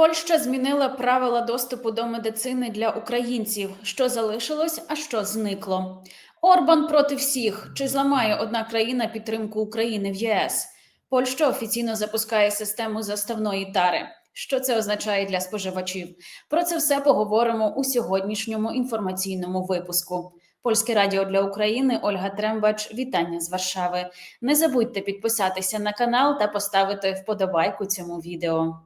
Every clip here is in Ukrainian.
Польща змінила правила доступу до медицини для українців. Що залишилось, а що зникло. Орбан проти всіх. Чи зламає одна країна підтримку України в ЄС? Польща офіційно запускає систему заставної тари. Що це означає для споживачів? Про це все поговоримо у сьогоднішньому інформаційному випуску. Польське радіо для України Ольга Трембач. Вітання з Варшави. Не забудьте підписатися на канал та поставити вподобайку цьому відео.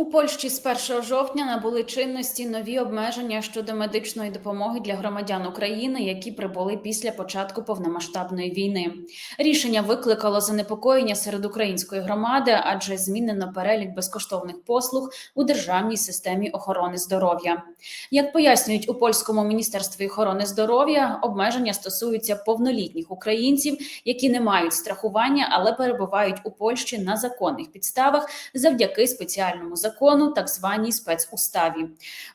У Польщі з 1 жовтня набули чинності нові обмеження щодо медичної допомоги для громадян України, які прибули після початку повномасштабної війни. Рішення викликало занепокоєння серед української громади, адже змінено перелік безкоштовних послуг у державній системі охорони здоров'я. Як пояснюють у польському міністерстві охорони здоров'я, обмеження стосуються повнолітніх українців, які не мають страхування, але перебувають у Польщі на законних підставах завдяки спеціальному закону, так званій спецуставі.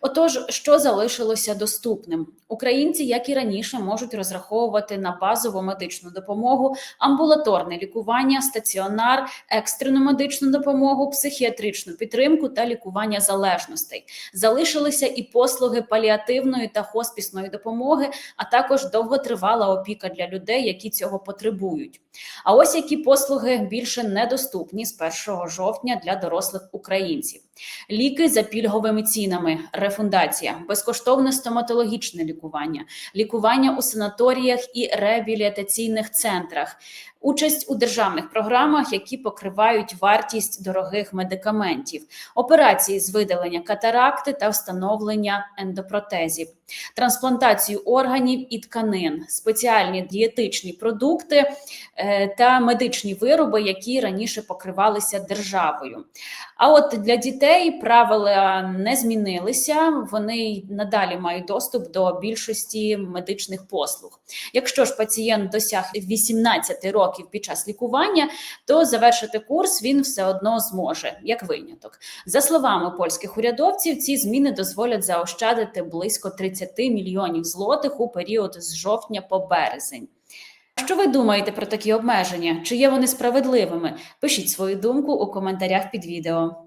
Отож, що залишилося доступним? Українці, як і раніше, можуть розраховувати на базову медичну допомогу, амбулаторне лікування, стаціонар, екстрену медичну допомогу, психіатричну підтримку та лікування залежностей. Залишилися і послуги паліативної та хоспісної допомоги, а також довготривала опіка для людей, які цього потребують. А ось які послуги більше недоступні з 1 жовтня для дорослих українців. Ліки за пільговими цінами, рефундація, безкоштовне стоматологічне лікування, лікування у санаторіях і реабілітаційних центрах, участь у державних програмах, які покривають вартість дорогих медикаментів, операції з видалення катаракти та встановлення ендопротезів, трансплантацію органів і тканин, спеціальні дієтичні продукти е, та медичні вироби, які раніше покривалися державою. А от для дітей правила не змінилися. Вони надалі мають доступ до більшості медичних послуг. Якщо ж пацієнт досяг 18 років під час лікування, то завершити курс він все одно зможе, як виняток. За словами польських урядовців, ці зміни дозволять заощадити близько 30 мільйонів злотих у період з жовтня по березень. Що ви думаєте про такі обмеження? Чи є вони справедливими? Пишіть свою думку у коментарях під відео.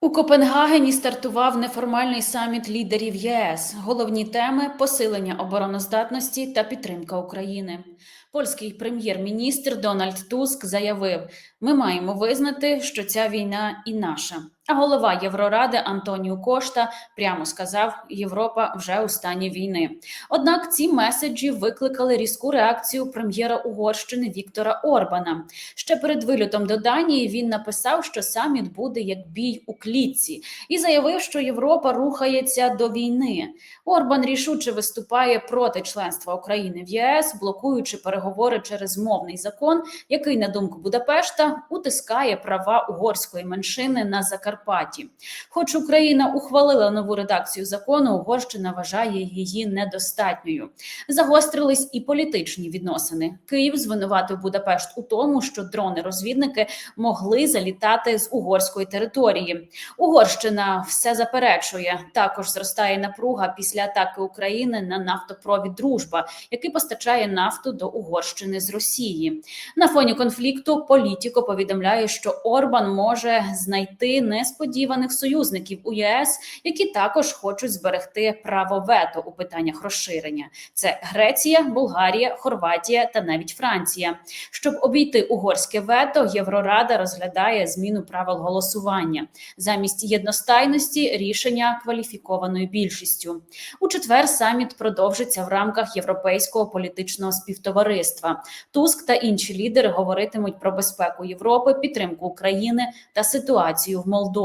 У Копенгагені стартував неформальний саміт лідерів ЄС. Головні теми посилення обороноздатності та підтримка України. Польський прем'єр-міністр Дональд Туск заявив: ми маємо визнати, що ця війна і наша. А голова Євроради Антоніо Кошта прямо сказав: Європа вже у стані війни. Однак ці меседжі викликали різку реакцію прем'єра Угорщини Віктора Орбана. Ще перед вильотом до Данії він написав, що саміт буде як бій у клітці, і заявив, що Європа рухається до війни. Орбан рішуче виступає проти членства України в ЄС, блокуючи переговори через мовний закон, який, на думку Будапешта, утискає права угорської меншини на Закарпатті. Хоч Україна ухвалила нову редакцію закону, Угорщина вважає її недостатньою. Загострились і політичні відносини. Київ звинуватив Будапешт у тому, що дрони-розвідники могли залітати з угорської території. Угорщина все заперечує. Також зростає напруга після атаки України на нафтопровід Дружба, який постачає нафту до Угорщини з Росії. На фоні конфлікту політико повідомляє, що Орбан може знайти несподіваних союзників у ЄС, які також хочуть зберегти право вето у питаннях розширення. Це Греція, Болгарія, Хорватія та навіть Франція. Щоб обійти угорське вето, Єврорада розглядає зміну правил голосування замість єдностайності рішення кваліфікованою більшістю. У четвер саміт продовжиться в рамках європейського політичного співтовариства. Туск та інші лідери говоритимуть про безпеку Європи, підтримку України та ситуацію в Молдові.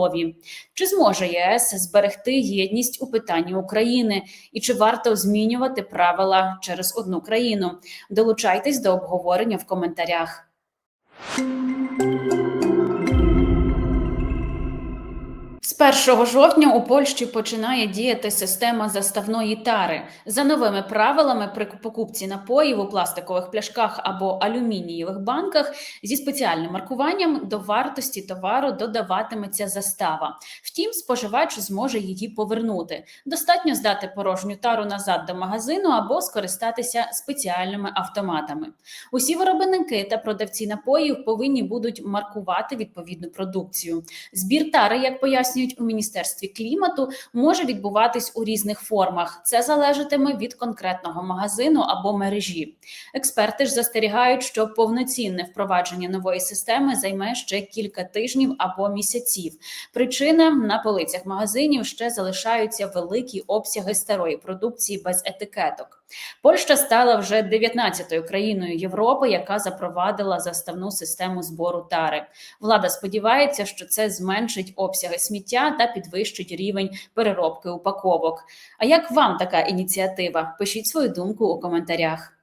Чи зможе ЄС зберегти єдність у питанні України і чи варто змінювати правила через одну країну? Долучайтесь до обговорення в коментарях. З 1 жовтня у Польщі починає діяти система заставної тари. За новими правилами при покупці напоїв у пластикових пляшках або алюмінієвих банках зі спеціальним маркуванням до вартості товару додаватиметься застава. Втім, споживач зможе її повернути. Достатньо здати порожню тару назад до магазину або скористатися спеціальними автоматами. Усі виробники та продавці напоїв повинні будуть маркувати відповідну продукцію. Збір тари, як пояснюють у міністерстві клімату, може відбуватись у різних формах. Це залежатиме від конкретного магазину або мережі. Експерти ж застерігають, що повноцінне впровадження нової системи займе ще кілька тижнів або місяців. Причина на полицях магазинів ще залишаються великі обсяги старої продукції без етикеток. Польща стала вже 19-ю країною Європи, яка запровадила заставну систему збору тари. Влада сподівається, що це зменшить обсяги сміття та підвищить рівень переробки упаковок. А як вам така ініціатива? Пишіть свою думку у коментарях.